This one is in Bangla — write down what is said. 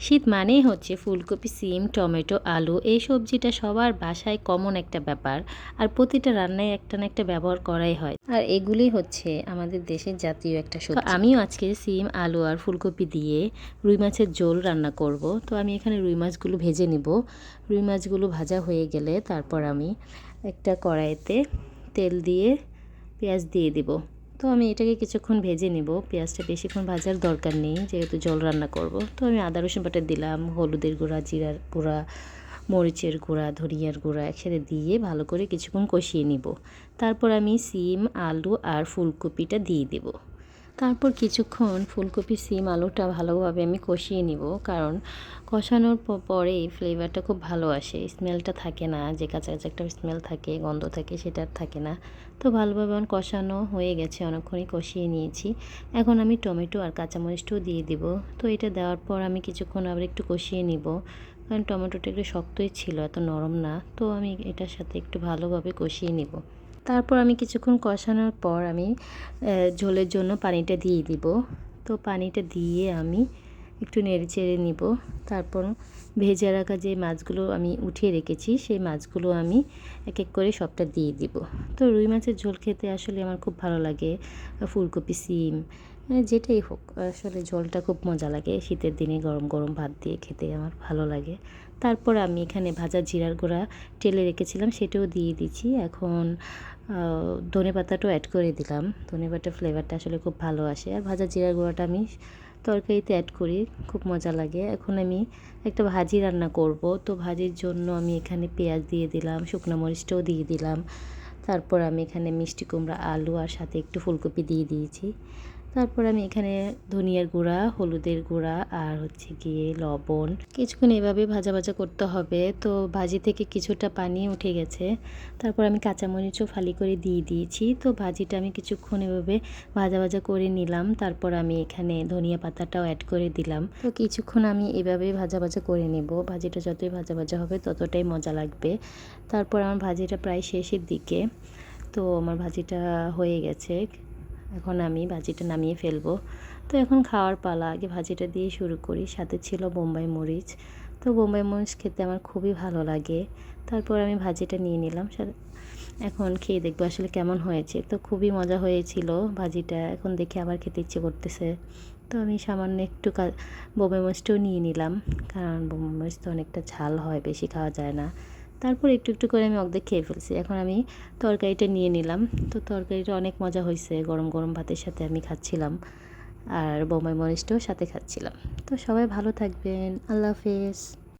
শীত মানেই হচ্ছে ফুলকপি সিম টমেটো আলু এই সবজিটা সবার বাসায় কমন একটা ব্যাপার। আর প্রতিটা রান্নায় একটা না একটা ব্যবহার করাই হয়। আর এগুলি হচ্ছে আমাদের দেশের জাতীয় একটা সবজি। আমিও আজকে সিম আলু আর ফুলকপি দিয়ে রুই মাছের ঝোল রান্না করব। তো আমি এখানে রুই মাছগুলো ভেজে নিব। রুই মাছগুলো ভাজা হয়ে গেলে তারপর আমি একটা কড়াইতে তেল দিয়ে পেঁয়াজ দিয়ে দিব। তো আমি এটাকে কিছুক্ষণ ভেজে নেব। পেঁয়াজটা বেশিক্ষণ ভাজার দরকার নেই, যেহেতু জল রান্না করব। তো আমি আদা, রসুন বাটা দিলাম, হলুদের গুঁড়া, জিরার গুঁড়া, মরিচের গুঁড়া, ধনিয়ার গুঁড়া একসাথে দিয়ে ভালো করে কিছুক্ষণ কষিয়ে নিব। তারপর আমি সিম, আলু আর ফুলকপিটা দিয়ে দেব। তারপর কিছুক্ষণ ফুলকপি, সিম, আলুটা ভালোভাবে আমি কষিয়ে নিব। কারণ কষানোর পরে ফ্লেভারটা খুব ভালো আসে। স্মেলটা থাকে না, যে কাঁচা কাঁচা একটা স্মেল থাকে, গন্ধ থাকে, সেটা আর থাকে না। তো ভালোভাবে আমার কষানো হয়ে গেছে, অনেকক্ষণই কষিয়ে নিয়েছি। এখন আমি টমেটো আর কাঁচামরিচটাও দিয়ে দিব। তো এটা দেওয়ার পর আমি কিছুক্ষণ আবার একটু কষিয়ে নিব। কারণ টমেটোটা একটু শক্তই ছিল, এত নরম না। তো আমি এটার সাথে একটু ভালোভাবে কষিয়ে নিব। তারপর আমি কিছুক্ষণ কষানোর পর আমি ঝোলের জন্য পানিটা দিয়ে দিব। তো পানিটা দিয়ে আমি একটু নেড়ে চেড়ে নিব। তারপর ভেজে রাখা যে মাছগুলো আমি উঠিয়ে রেখেছি, সেই মাছগুলো আমি এক এক করে সবটা দিয়ে দিব। তো রুই মাছের ঝোল খেতে আসলে আমার খুব ভালো লাগে। ফুলকপি, সিম যেটাই হোক, আসলে ঝোলটা খুব মজা লাগে শীতের দিনে গরম গরম ভাত দিয়ে খেতে, আমার ভালো লাগে। তারপর আমি এখানে ভাজা জিরার গুঁড়া টেলে রেখেছিলাম, সেটাও দিয়ে দিচ্ছি। এখন ধনে পাতাটাও অ্যাড করে দিলাম। ধনে পাতার ফ্লেভারটা আসলে খুব ভালো আসে। আর ভাজা জিরার গুঁড়াটা আমি তরকারিতে অ্যাড করি, খুব মজা লাগে। এখন আমি একটা ভাজি রান্না করব। তো ভাজির জন্য আমি এখানে পেঁয়াজ দিয়ে দিলাম, শুকনো মরিচটাও দিয়ে দিলাম। তারপর আমি এখানে মিষ্টি কুমড়া, আলু, আর সাথে একটু ফুলকপি দিয়ে দিয়েছি। তারপর আমি এখানে ধনিয়ার গুঁড়া, হলুদের গুঁড়া আর হচ্ছে গিয়ে লবণ। কিছুক্ষণ এভাবে ভাজা ভাজা করতে হবে। তো ভাজি থেকে কিছুটা পানি উঠে গেছে। তারপর আমি কাঁচামরিচও ফালি করে দিয়ে দিয়েছি। তো ভাজিটা আমি কিছুক্ষণ এভাবে ভাজা ভাজা করে নিলাম। তারপর আমি এখানে ধনিয়া পাতাটাও অ্যাড করে দিলাম। তো কিছুক্ষণ আমি এভাবে ভাজা ভাজা করে নেব। ভাজিটা যতই ভাজা ভাজা হবে, ততটাই মজা লাগবে। তারপর আমার ভাজিটা প্রায় শেষের দিকে। তো আমার ভাজিটা হয়ে গেছে। এখন আমি ভাজিটা নামিয়ে ফেলব। তো এখন খাওয়ার পালা, আগে ভাজিটা দিয়ে শুরু করি। সাথে ছিল বোম্বাই মরিচ। তো বোম্বাই মরিচ খেতে আমার খুবই ভালো লাগে। তারপর আমি ভাজিটা নিয়ে নিলাম। এখন খেয়ে দেখব আসলে কেমন হয়েছে। তো খুবই মজা হয়েছিল ভাজিটা। এখন দেখে আবার খেতে ইচ্ছে করতেছে। তো আমি সামান্য একটু বোম্বাই মরিচটাও নিয়ে নিলাম। কারণ বোম্বাই মরিচ তো অনেকটা ঝাল হয়, বেশি খাওয়া যায় না। তারপর একটু একটু করে আমি অর্ধেক খেয়ে ফেলছি। এখন আমি তরকারিটা নিয়ে নিলাম। তো তরকারিটা অনেক মজা হয়েছে। গরম গরম ভাতের সাথে আমি খাচ্ছিলাম। আর বোম্বাই মরিচটাও সাথে খাচ্ছিলাম। তো সবাই ভালো থাকবেন। আল্লাহ হাফেজ।